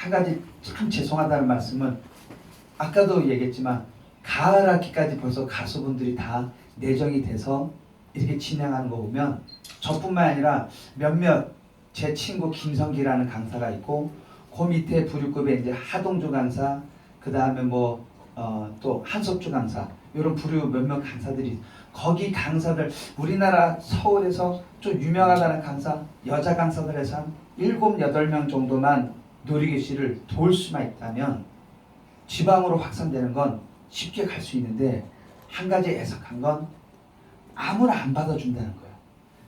한 가지 참 죄송하다는 말씀은 아까도 얘기했지만 가을 학기까지 벌써 가수분들이 다 내정이 돼서 이렇게 진행하는 거 보면 저뿐만 아니라 몇몇 제 친구 김성기라는 강사가 있고 그 밑에 부류급에 이제 하동주 강사 그 다음에 뭐또 한석주 강사 이런 부류 몇몇 강사들이 거기 강사들 우리나라 서울에서 좀 유명하다는 강사 여자 강사들에서 한 일곱 여덟 명 정도만 놀이교실을 도울 수만 있다면 지방으로 확산되는 건 쉽게 갈 수 있는데 한 가지 애석한 건 아무나 안 받아준다는 거예요.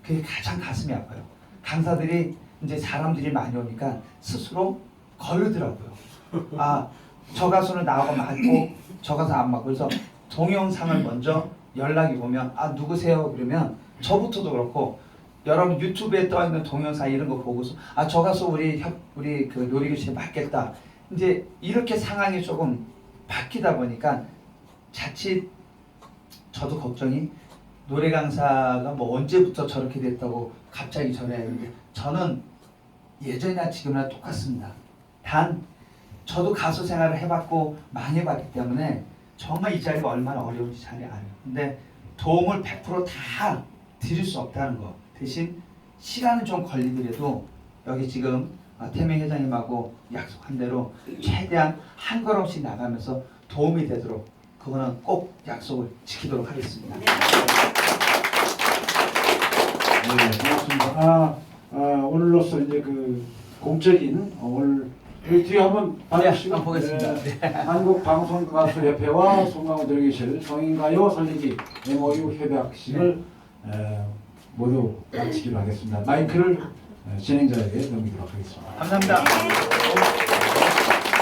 그게 가장 가슴이 아파요. 강사들이 이제 사람들이 많이 오니까 스스로 거르더라고요. 아, 저 가수는 나하고 맞고 저 가수 안 맞고 그래서 동영상을 먼저 연락이 오면 아 누구세요? 그러면 저부터도 그렇고 여러분 유튜브에 떠 있는 동영상 이런 거 보고서 아 저 가수 우리 협 우리 그 놀이교실에 맞겠다. 이제 이렇게 상황이 조금 바뀌다 보니까 자칫 저도 걱정이 노래 강사가 뭐 언제부터 저렇게 됐다고 갑자기 근데 저는 예전이나 지금이나 똑같습니다. 단 저도 가수 생활을 해봤고 많이 해봤기 때문에 정말 이 자리가 얼마나 어려운지 잘 알아요. 근데 도움을 100%다 드릴 수 없다는 거 대신 시간은 좀 걸리더라도 여기 지금 아, 태명 회장님하고 약속한 대로 최대한 한 걸음씩 나가면서 도움이 되도록 그거는 꼭 약속을 지키도록 하겠습니다. 네, 고맙습니다. 아, 아 오늘로서 이제 그 공적인 어, 오늘 여기 뒤에 한번 봐주시고 한번 보겠습니다. 네, 한국 방송 가수 협회와 송강호 드리기실 성인가요 살리기 MOU 협약식을 에, 모두 마치기로 하겠습니다. 마이크를 에, 진행자에게 넘기도록 하겠습니다. 감사합니다.